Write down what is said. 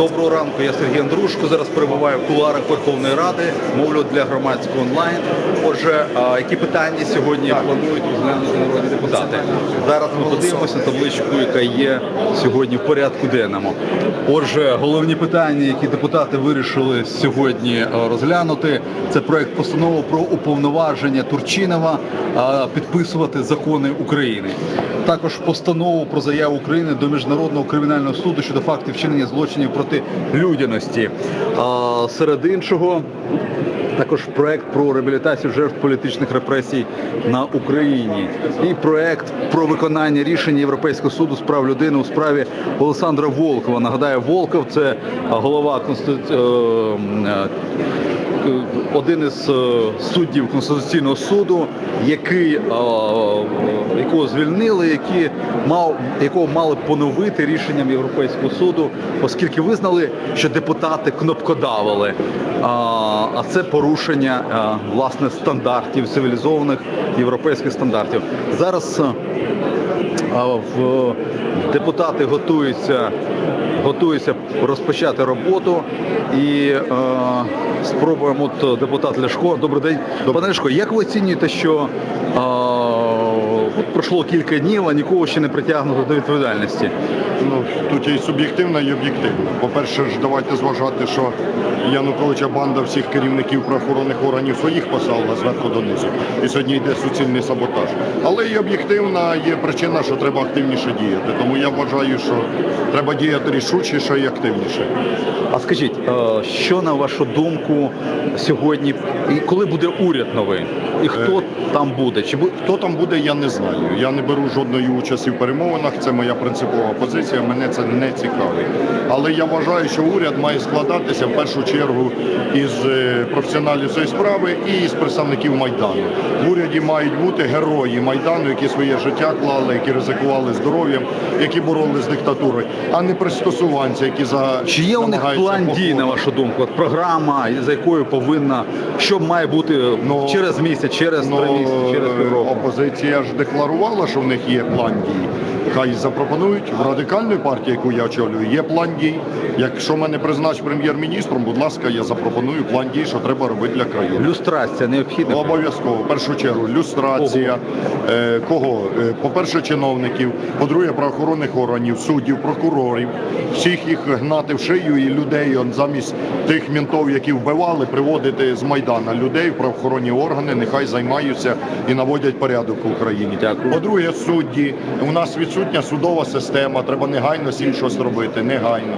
Доброго ранку, я Сергій Андрушко. Зараз перебуваю в куларах Верховної Ради, мовлю для громадського онлайн. Отже, які питання сьогодні планують розглянути народні депутати? Зараз ми подивимося табличку, яка є сьогодні в порядку денному. Отже, головні питання, які депутати вирішили сьогодні е, розглянути, це проект постанови про уповноваження Турчинова е, підписувати закони України. Також постанову про заяву України до міжнародного кримінального суду щодо фактів вчинення злочинів проти людяності. Серед іншого. Також проект про реабілітацію жертв політичних репресій на Україні і проект про виконання рішення Європейського суду з прав людини у справі Олександра Волкова. Нагадаю, Волков це голова конститу... е, е, один із е, суддів Конституційного суду, який, якого звільнили, які мав, якого мали поновити рішенням Європейського суду, оскільки визнали, що депутати кнопкодавили. А це порушення е, власне стандартів, цивілізованих європейських стандартів. Зараз е, в депутати готуються, готуються розпочати роботу і е, спробуємо от депутат Ляшко. Добрий день, пане Ляшко. Як ви оцінюєте, що е, пройшло кілька днів, а нікого ще не притягнуто до відповідальності? Ну, тут є і суб'єктивна, і об'єктивна. По-перше, ж давайте зважати, що Януковича банда всіх керівників правоохоронних органів своїх послала зверху донизу. І сьогодні йде суцільний саботаж. Але і об'єктивна є причина, що треба активніше діяти. Тому я вважаю, що треба діяти рішучіше і активніше. А скажіть, е, що на вашу думку сьогодні, і коли буде уряд новий, і хто там буде? Чи Хто там буде, я не знаю. Я не беру жодної участі в перемовинах. Це моя принципова позиція. Мене це не цікавить. Але я вважаю, що уряд має складатися в першу чергу із е, професіоналів цієї справи і з представників майдану. В уряді мають бути герої майдану, які своє життя клали, які ризикували здоров'ям, які боролися з диктатурою, а не пристосуванці, які за Чи є у них план дій, на вашу думку? От програма, за якою повинна, що має бути Ну, через місяць, через три Ну, місяці, через півроку? опозиція ж декларувала, що в них є план дій. Хай запропонують в радикальної партії, яку я очолюю, є план дій. Якщо мене призначить прем'єр-міністром, будь ласка, я запропоную план дій, що треба робити для країни. Люстрація необхідна. Обов'язково, в першу чергу, люстрація. Е, кого? Е, по-перше, чиновників, по-друге, правоохоронних органів, суддів, прокурорів. Всіх їх гнати в шию і людей замість тих мінтов, які вбивали, приводити з Майдана людей в правоохоронні органи, нехай займаються і наводять порядок в Україні. Дякую. По-друге, судді. У нас відсутня судова система, треба негайно цим щось робити. Негайно.